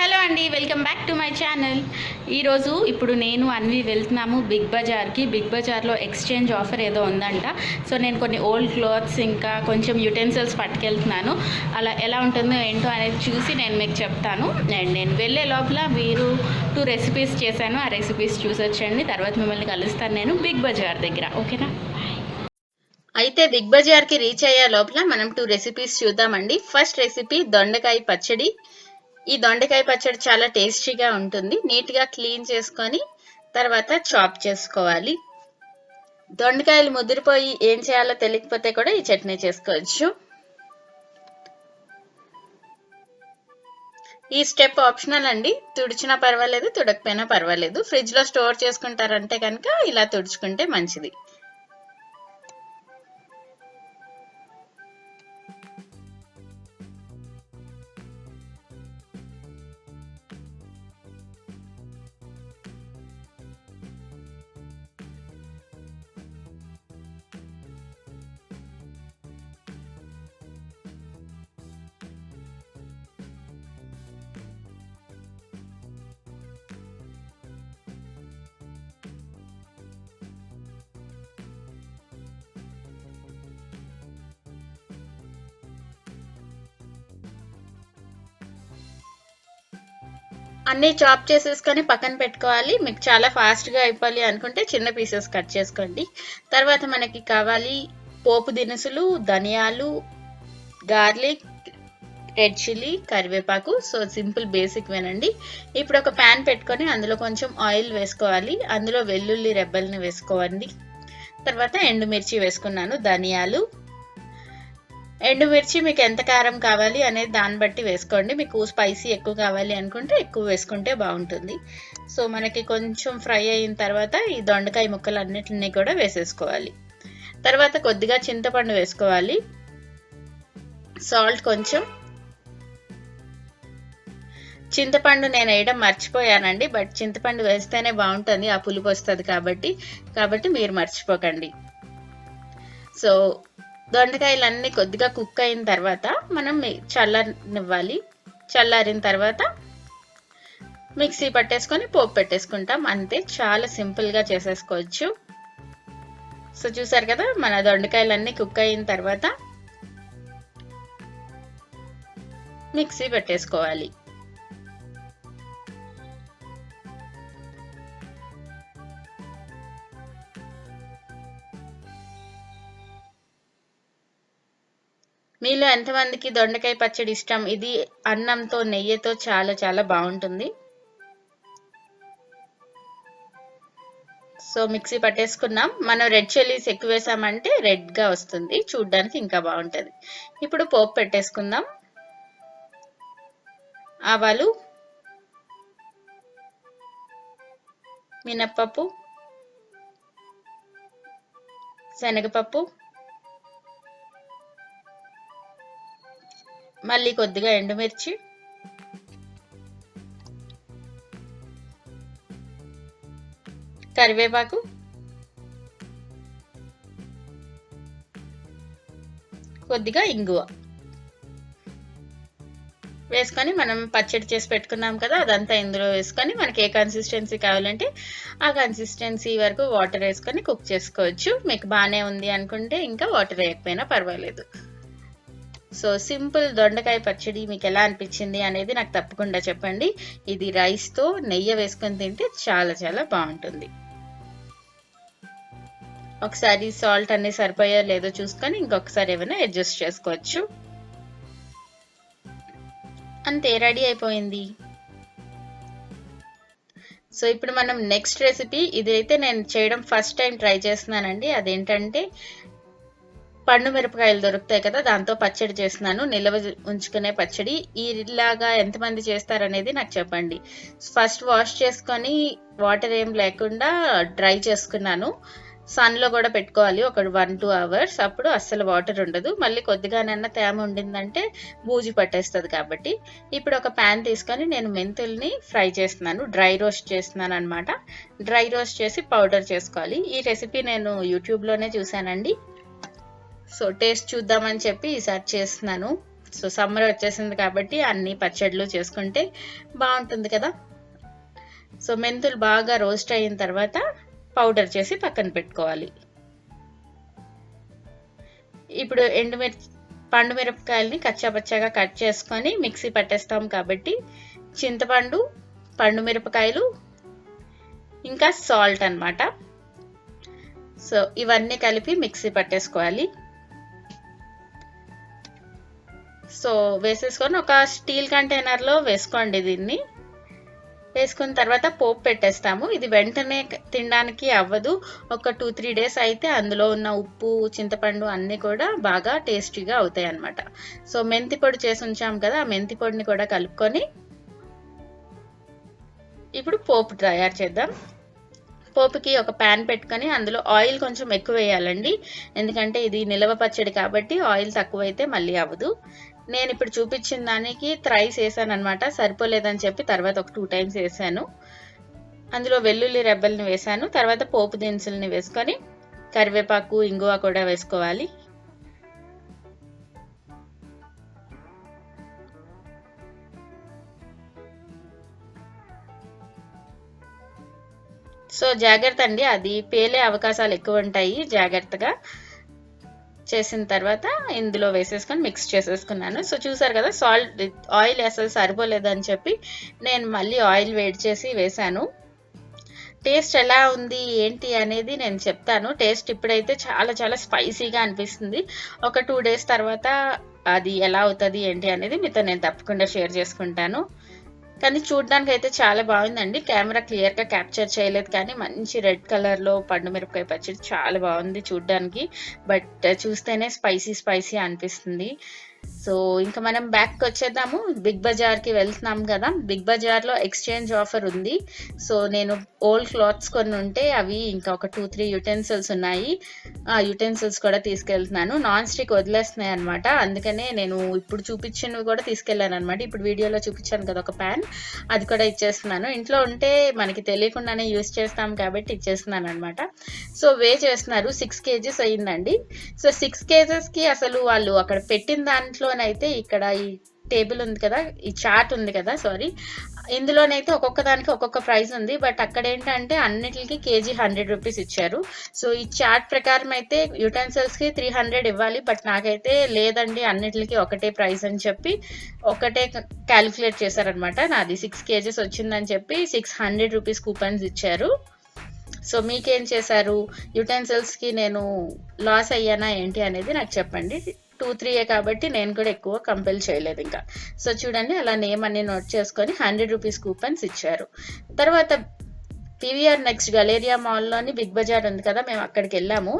Hello అండి welcome back to my channel. ఈరోజు ఇప్పుడు నేను అన్వి వెళ్తున్నాము బిగ్ బజార్కి. బిగ్ బజార్లో ఎక్స్చేంజ్ ఆఫర్ ఏదో ఉందంట. సో నేను కొన్ని ఓల్డ్ క్లాత్స్ ఇంకా కొంచెం యుటెన్సిల్స్ పట్టుకెళ్తున్నాను. అలా ఎలా ఉంటుందో ఏంటో అనేది చూసి నేను మీకు చెప్తాను. అండ్ నేను వెళ్ళే లోపల మీరు టూ రెసిపీస్ చేశాను. ఆ రెసిపీస్ చూసి వచ్చండి తర్వాత మిమ్మల్ని కలుస్తాను నేను బిగ్ బజార్ దగ్గర. ఓకేనా? అయితే బిగ్ బజార్కి రీచ్ అయ్యే లోపల మనం టూ రెసిపీస్ చూద్దామండి. ఫస్ట్ రెసిపీ దొండకాయ పచ్చడి. ఈ దొండకాయ పచ్చడి చాలా టేస్టీగా ఉంటుంది. నీట్గా క్లీన్ చేసుకొని తర్వాత చాప్ చేసుకోవాలి. దొండకాయలు ముదిరిపోయి ఏం చేయాలో తెలియకపోతే కూడా ఈ చట్నీ చేసుకోవచ్చు. ఈ స్టెప్ ఆప్షనల్ అండి. తుడిచినా పర్వాలేదు తుడకపోయినా పర్వాలేదు. ఫ్రిడ్జ్లో స్టోర్ చేసుకుంటారంటే కనుక ఇలా తుడుచుకుంటే మంచిది. అన్నీ చాప్ చేసేసుకొని పక్కన పెట్టుకోవాలి. మీకు చాలా ఫాస్ట్గా అయిపోవాలి అనుకుంటే చిన్న పీసెస్ కట్ చేసుకోండి. తర్వాత మనకి కావాలి పోపు దినుసులు ధనియాలు గార్లిక్ రెడ్ చిల్లీ కరివేపాకు. సో సింపుల్ బేసిక్ వేనండి. ఇప్పుడు ఒక ప్యాన్ పెట్టుకొని అందులో కొంచెం ఆయిల్ వేసుకోవాలి. అందులో వెల్లుల్లి రెబ్బల్ని వేసుకోవాలి తర్వాత ఎండుమిర్చి వేసుకున్నాను ధనియాలు ఎండుమిర్చి మీకు ఎంత కారం కావాలి అనేది దాన్ని బట్టి వేసుకోండి. మీకు స్పైసీ ఎక్కువ కావాలి అనుకుంటే ఎక్కువ వేసుకుంటే బాగుంటుంది. సో మనకి కొంచెం ఫ్రై అయిన తర్వాత ఈ దొండకాయ ముక్కలు అన్నిటిని కూడా వేసేసుకోవాలి. తర్వాత కొద్దిగా చింతపండు వేసుకోవాలి. సాల్ట్ కొంచెం. చింతపండు నేను వేయడం మర్చిపోయానండి బట్ చింతపండు వేస్తేనే బాగుంటుంది. ఆ పులుపు వస్తుంది కాబట్టి కాబట్టి మీరు మర్చిపోకండి. సో దొండకాయలన్నీ కొద్దిగా కుక్ అయిన తర్వాత మనం చల్లనివ్వాలి చల్లారిన తర్వాత మిక్సీ పట్టేసుకొని పోపు పెట్టేసుకుంటాం. అంతే చాలా సింపుల్గా చేసేసుకోవచ్చు. సో చూసారు కదా మన దొండకాయలన్నీ కుక్ అయిన తర్వాత మిక్సీ పెట్టేసుకోవాలి. మీలో ఎంతమందికి దొండకాయ పచ్చడి ఇష్టం? ఇది అన్నంతో నెయ్యితో చాలా చాలా బాగుంటుంది. సో మిక్సీ పట్టేసుకున్నాం. మనం రెడ్ చిల్లీస్ ఎక్కువ వేసామంటే రెడ్గా వస్తుంది. చూడ్డానికి ఇంకా బాగుంటుంది. ఇప్పుడు పోపు పెట్టేసుకుందాం. ఆవాలు మినప్పప్పు శనగపప్పు మళ్ళీ కొద్దిగా ఎండుమిర్చి. కరివేపాకు. కొద్దిగా ఇంగువ. వేసుకొని మనం పచ్చడి చేసి పెట్టుకున్నాం కదా అదంతా ఇందులో వేసుకొని మనకి ఏ కన్సిస్టెన్సీ కావాలంటే ఆ కన్సిస్టెన్సీ వరకు వాటర్ వేసుకొని కుక్ చేసుకోవచ్చు. మీకు బాగానే ఉంది అనుకుంటే ఇంకా వాటర్ వేయకపోయినా పర్వాలేదు. సో సింపుల్ దొండకాయ పచ్చడి మీకు ఎలా అనిపించింది అనేది నాకు తప్పకుండా చెప్పండి. ఇది రైస్తో నెయ్యి వేసుకొని తింటే చాలా చాలా బాగుంటుంది. ఒకసారి సాల్ట్ అన్ని సరిపోయా లేదో చూసుకొని ఇంకొకసారి ఏమైనా అడ్జస్ట్ చేసుకోవచ్చు. అంతే రెడీ అయిపోయింది. సో ఇప్పుడు మనం నెక్స్ట్ రెసిపీ ఇదైతే నేను చేయడం ఫస్ట్ టైం ట్రై చేస్తున్నానండి. అదేంటంటే పండు మిరపకాయలు దొరుకుతాయి కదా దాంతో పచ్చడి చేస్తున్నాను. నిల్వ ఉంచుకునే పచ్చడి. ఇలాగా ఎంతమంది చేస్తారనేది నాకు చెప్పండి. ఫస్ట్ వాష్ చేసుకొని వాటర్ ఏం లేకుండా డ్రై చేసుకున్నాను. సన్లో కూడా పెట్టుకోవాలి ఒక వన్ టూ అవర్స్. అప్పుడు అస్సలు వాటర్ ఉండదు. మళ్ళీ కొద్దిగానన్నా తేమ ఉండిందంటే బూజు పట్టేస్తుంది కాబట్టి. ఇప్పుడు ఒక ప్యాన్ తీసుకొని నేను మెంతుల్ని ఫ్రై చేస్తున్నాను. డ్రై రోస్ట్ చేస్తున్నాను అనమాట డ్రై రోస్ట్ చేసి పౌడర్ చేసుకోవాలి. ఈ రెసిపీ నేను యూట్యూబ్లోనే చూశానండి. సో టేస్ట్ చూద్దామని చెప్పి ఈసారి చేస్తున్నాను. సో సమ్మర్ వచ్చేసింది కాబట్టి అన్ని పచ్చళ్ళు చేసుకుంటే బాగుంటుంది కదా. సో మెంతులు బాగా రోస్ట్ అయిన తర్వాత పౌడర్ చేసి పక్కన పెట్టుకోవాలి. ఇప్పుడు ఎండుమిర్చి పండు మిరపకాయల్ని కచ్చాపచ్చాగా కట్ చేసుకొని మిక్సీ పట్టేస్తాం కాబట్టి చింతపండు పండు మిరపకాయలు ఇంకా సాల్ట్ అన్నమాట. సో ఇవన్నీ కలిపి మిక్సీ పట్టేసుకోవాలి. సో వేసేసుకొని ఒక స్టీల్ కంటైనర్లో వేసుకోండి దీన్ని. వేసుకున్న తర్వాత పోపు పెట్టేస్తాము. ఇది వెంటనే తినడానికి అవ్వదు. ఒక టూ త్రీ డేస్ అయితే అందులో ఉన్న ఉప్పు చింతపండు అన్నీ కూడా బాగా టేస్టీగా అవుతాయి అన్నమాట. సో మెంతి పొడి చేసి ఉంచాం కదా ఆ మెంతి పొడిని కూడా కలుపుకొని ఇప్పుడు పోపు తయారు చేద్దాం. పోపుకి ఒక ప్యాన్ పెట్టుకొని అందులో ఆయిల్ కొంచెం ఎక్కువ వేయాలండి. ఎందుకంటే ఇది నిలవ పచ్చడి కాబట్టి ఆయిల్ తక్కువైతే మళ్ళీ అవ్వదు. నేను ఇప్పుడు చూపించిన దానికి థ్రైస్ వేసాను అనమాట సరిపోలేదని చెప్పి తర్వాత ఒక టూ టైమ్స్ వేసాను. అందులో వెల్లుల్లి రెబ్బల్ని వేసాను. తర్వాత పోపు దినుసుల్ని వేసుకొని కరివేపాకు ఇంగువ కూడా వేసుకోవాలి. సో జాగ్రత్త అండి అది పేలే అవకాశాలు ఎక్కువ ఉంటాయి జాగ్రత్తగా. చేసిన తర్వాత ఇందులో వేసేసుకొని మిక్స్ చేసేసుకున్నాను. సో చూసారు కదా సాల్ట్ ఆయిల్ అసలు సరిపోలేదని చెప్పి నేను మళ్ళీ ఆయిల్ వేడి చేసి వేసాను టేస్ట్ ఎలా ఉంది ఏంటి అనేది నేను చెప్తాను. టేస్ట్ ఇప్పుడైతే చాలా చాలా స్పైసీగా అనిపిస్తుంది. ఒక టూ డేస్ తర్వాత అది ఎలా అవుతుంది ఏంటి అనేది మీతో నేను తప్పకుండా షేర్ చేసుకుంటాను. కానీ చూడడానికి అయితే చాలా బాగుందండి. కెమెరా క్లియర్గా క్యాప్చర్ చేయలేదు కానీ మంచి రెడ్ కలర్లో పండు మిరపకాయ పచ్చడి చాలా బాగుంది చూడడానికి. బట్ చూస్తేనే స్పైసీ స్పైసీ అనిపిస్తుంది. సో ఇంకా మనం బ్యాక్ వచ్చేద్దాము. బిగ్ బజార్కి వెళ్తున్నాం కదా. బిగ్ బజార్లో ఎక్స్చేంజ్ ఆఫర్ ఉంది. సో నేను ఓల్డ్ క్లాత్స్ కొన్ని ఉంటే అవి ఇంకా ఒక టూ త్రీ యుటెన్సిల్స్ ఉన్నాయి. ఆ యుటెన్సిల్స్ కూడా తీసుకెళ్తున్నాను. నాన్ స్టిక్ వదిలేస్తున్నాయి అనమాట అందుకనే నేను ఇప్పుడు చూపించినవి కూడా తీసుకెళ్ళాను అనమాట ఇప్పుడు వీడియోలో చూపించాను కదా ఒక ప్యాన్ అది కూడా ఇచ్చేస్తున్నాను. ఇంట్లో ఉంటే మనకి తెలియకుండానే యూస్ చేస్తాం కాబట్టి ఇచ్చేస్తున్నాను అనమాట సో వే చేస్తున్నారు. సిక్స్ కేజీస్ అయ్యిందండి సో సిక్స్ కేజెస్కి అసలు వాళ్ళు అక్కడ పెట్టిన అయితే ఇక్కడ ఈ టేబుల్ ఉంది కదా ఈ చార్ట్ ఉంది కదా సారీ ఇందులోనైతే ఒక్కొక్క దానికి ఒక్కొక్క ప్రైస్ ఉంది బట్ అక్కడ ఏంటంటే అన్నిటికి కేజీ హండ్రెడ్ రూపీస్ ఇచ్చారు. సో ఈ చార్ట్ ప్రకారం అయితే యూటెన్సిల్స్కి త్రీ హండ్రెడ్ ఇవ్వాలి బట్ నాకైతే లేదండి అన్నిటికి ఒకటే ప్రైస్ అని చెప్పి ఒకటే క్యాలిక్యులేట్ చేశారనమాట. నాది సిక్స్ కేజీస్ వచ్చిందని చెప్పి సిక్స్ హండ్రెడ్ రూపీస్ కూపన్స్ ఇచ్చారు. సో మీకేం చేశారు? యుటెన్సిల్స్కి నేను లాస్ అయ్యానా ఏంటి అనేది నాకు చెప్పండి. టూ త్రీయే కాబట్టి నేను కూడా ఎక్కువ కంపెల్ చేయలేదు ఇంకా. సో చూడండి అలా నేమ్ అన్ని నోట్ చేసుకొని హండ్రెడ్ రూపీస్ కూపన్స్ ఇచ్చారు. తర్వాత పీవీఆర్ నెక్స్ట్ గలేరియా మాల్లోని బిగ్ బజార్ ఉంది కదా మేము అక్కడికి వెళ్ళాము.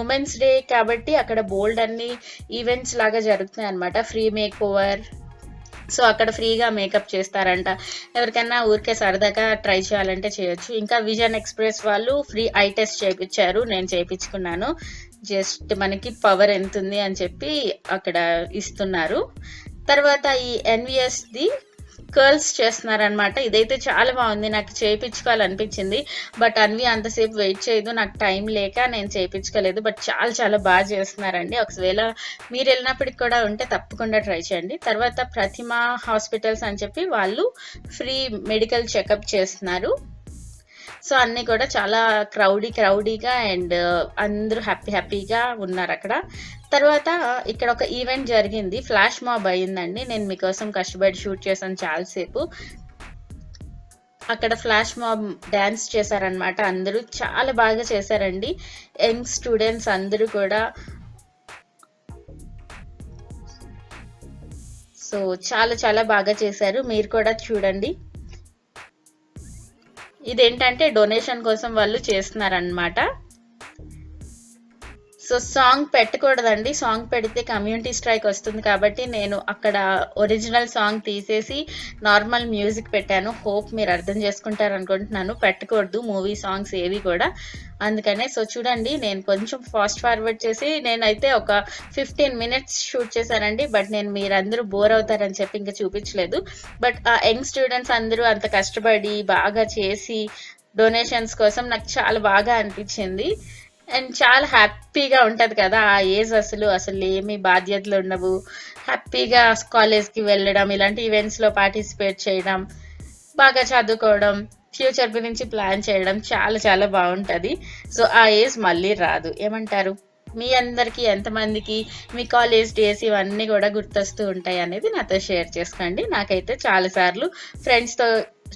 ఉమెన్స్ డే కాబట్టి అక్కడ బోల్డ్ అన్ని ఈవెంట్స్ లాగా జరుగుతున్నాయి అనమాట ఫ్రీ మేక్ ఓవర్ సో అక్కడ ఫ్రీగా మేకప్ చేస్తారంట. ఎవరికైనా ఊరికే సరదాగా ట్రై చేయాలంటే చేయొచ్చు. ఇంకా విజన్ ఎక్స్ప్రెస్ వాళ్ళు ఫ్రీ ఐ టెస్ట్ చేయించారు. నేను చేయించుకున్నాను. జస్ట్ మనకి పవర్ ఎంత ఉంది అని చెప్పి అక్కడ ఇస్తున్నారు. తర్వాత ఈ ఎన్విఎస్ది కర్ల్స్ చేస్తున్నారనమాట ఇదైతే చాలా బాగుంది. నాకు చేయించుకోవాలనిపించింది బట్ అన్వి అంతసేపు వెయిట్ చేయదు. నాకు టైం లేక నేను చేయించుకోలేదు బట్ చాలా చాలా బాగా చేస్తున్నారండి. ఒకవేళ మీరు వెళ్ళినప్పటికి కూడా ఉంటే తప్పకుండా ట్రై చేయండి. తర్వాత ప్రతిమ హాస్పిటల్స్ అని చెప్పి వాళ్ళు ఫ్రీ మెడికల్ చెకప్ చేస్తున్నారు. సో అన్నీ కూడా చాలా క్రౌడీ క్రౌడీగా అండ్ uh, అందరూ హ్యాపీ హ్యాపీగా ఉన్నారు అక్కడ. తర్వాత uh, ఇక్కడ ఒక ఈవెంట్ జరిగింది. ఫ్లాష్ మాబ్ అయ్యిందండి. నేను మీకోసం కష్టపడి షూట్ చేశాను చాలాసేపు. అక్కడ ఫ్లాష్ మాబ్ డ్యాన్స్ చేశారనమాట అందరూ చాలా బాగా చేశారండి. యంగ్ స్టూడెంట్స్ అందరూ కూడా. సో చాలా చాలా బాగా చేశారు. మీరు కూడా చూడండి. ఇదేంటంటే డొనేషన్ కోసం వాళ్ళు చేస్తున్నారనమాట సో సాంగ్ పెట్టకూడదండి. సాంగ్ పెడితే కమ్యూనిటీ స్ట్రైక్ వస్తుంది కాబట్టి నేను అక్కడ ఒరిజినల్ సాంగ్ తీసేసి నార్మల్ మ్యూజిక్ పెట్టాను. హోప్ మీరు అర్థం చేసుకుంటారు అనుకుంటున్నాను పెట్టకూడదు. మూవీ సాంగ్స్ ఏవి కూడా. అందుకనే సో చూడండి నేను కొంచెం ఫాస్ట్ ఫార్వర్డ్ చేసి నేనైతే ఒక ఫిఫ్టీన్ మినిట్స్ షూట్ చేశానండి. బట్ నేను మీరందరూ బోర్ అవుతారని చెప్పి ఇంకా చూపించలేదు. బట్ ఆ యంగ్ స్టూడెంట్స్ అందరూ అంత కష్టపడి బాగా చేసి డొనేషన్స్ కోసం నాకు చాలా బాగా అనిపించింది. అండ్ చాలా హ్యాపీగా ఉంటుంది కదా ఆ ఏజ్ అసలు అసలు ఏమి బాధ్యతలు ఉండవు. హ్యాపీగా కాలేజ్కి వెళ్ళడం ఇలాంటి ఈవెంట్స్లో పార్టిసిపేట్ చేయడం బాగా చదువుకోవడం ఫ్యూచర్ గురించి ప్లాన్ చేయడం చాలా చాలా బాగుంటుంది. సో ఆ ఏజ్ మళ్ళీ రాదు. ఏమంటారు? మీ అందరికీ ఎంతమందికి మీ కాలేజ్ డేస్ ఇవన్నీ కూడా గుర్తొస్తూ ఉంటాయి అనేది నాతో షేర్ చేసుకోండి. నాకైతే చాలాసార్లు ఫ్రెండ్స్తో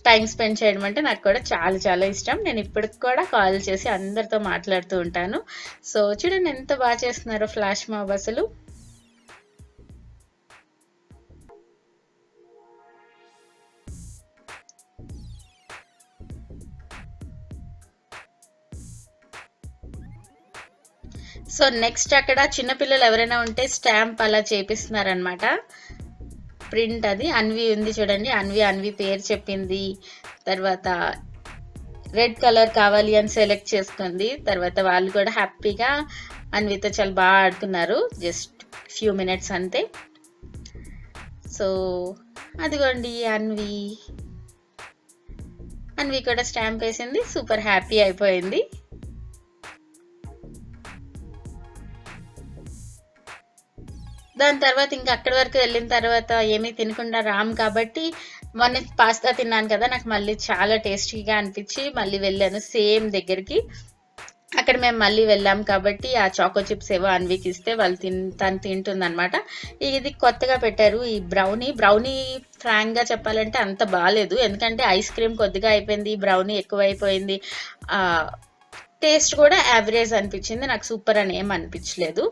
టైం స్పెండ్ చేయడం అంటే నాకు కూడా చాలా చాలా ఇష్టం. నేను ఇప్పటికి కూడా కాల్ చేసి అందరితో మాట్లాడుతూ ఉంటాను. సో చూడండి ఎంత బాగా చేస్తున్నారో ఫ్లాష్ మాబ్ అసలు. సో నెక్స్ట్ అక్కడ చిన్నపిల్లలు ఎవరైనా ఉంటే స్టాంప్ అలా చేపిస్తున్నారనమాట ప్రింట్ అది. అన్వి ఉంది చూడండి. అన్వి అన్వి పేరు చెప్పింది. తర్వాత రెడ్ కలర్ కావాలి అని సెలెక్ట్ చేసుకుంది. తర్వాత వాళ్ళు కూడా హ్యాపీగా అన్వితో చాలా బాగా ఆడుతున్నారు. జస్ట్ ఫ్యూ మినిట్స్ అంతే. సో అదిగోండి అన్వి. అన్వి కూడా స్టాంప్ వేసింది. సూపర్ హ్యాపీ అయిపోయింది. దాని తర్వాత ఇంకా అక్కడి వరకు వెళ్ళిన తర్వాత ఏమీ తినకుండా రామ్ కాబట్టి మొన్న పాస్తా తిన్నాను కదా నాకు మళ్ళీ చాలా టేస్టీగా అనిపించి మళ్ళీ వెళ్ళాను సేమ్ దగ్గరికి. అక్కడ మేము మళ్ళీ వెళ్ళాం కాబట్టి ఆ చాకో చిప్స్ ఏవో అన్వికి ఇస్తే వాళ్ళు తిన్ తను తింటుంది అనమాట ఇది కొత్తగా పెట్టారు ఈ బ్రౌనీ. బ్రౌనీ ఫ్రాంక్గా చెప్పాలంటే అంత బాగాలేదు ఎందుకంటే ఐస్ క్రీమ్ కొద్దిగా అయిపోయింది బ్రౌనీ ఎక్కువ అయిపోయింది టేస్ట్ కూడా యావరేజ్ అనిపించింది. నాకు సూపర్ అని ఏం అనిపించలేదు.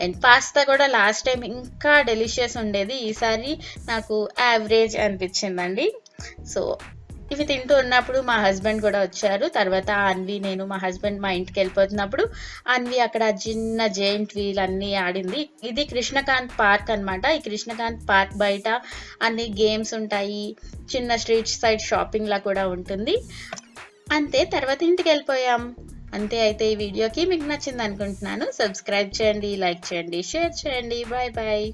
అండ్ పాస్తా కూడా లాస్ట్ టైం ఇంకా డెలిషియస్ ఉండేది. ఈసారి నాకు యావరేజ్ అనిపించిందండి. సో ఇవి తింటూ ఉన్నప్పుడు మా హస్బెండ్ కూడా వచ్చారు. తర్వాత అన్వి నేను మా హస్బెండ్ మా ఇంటికి వెళ్ళిపోతున్నప్పుడు అన్వి అక్కడ చిన్న జెయింట్ వీల్ అన్నీ ఆడింది. ఇది కృష్ణకాంత్ పార్క్ అనమాట ఈ కృష్ణకాంత్ పార్క్ బయట అన్ని గేమ్స్ ఉంటాయి. చిన్న స్ట్రీట్ సైడ్ షాపింగ్లా కూడా ఉంటుంది. అంతే తర్వాత ఇంటికి వెళ్ళిపోయాం. అంతే అయితే ఈ వీడియోకి మీకు నచ్చింది అనుకుంటున్నాను. సబ్స్క్రైబ్ చేయండి లైక్ చేయండి షేర్ చేయండి. Bye bye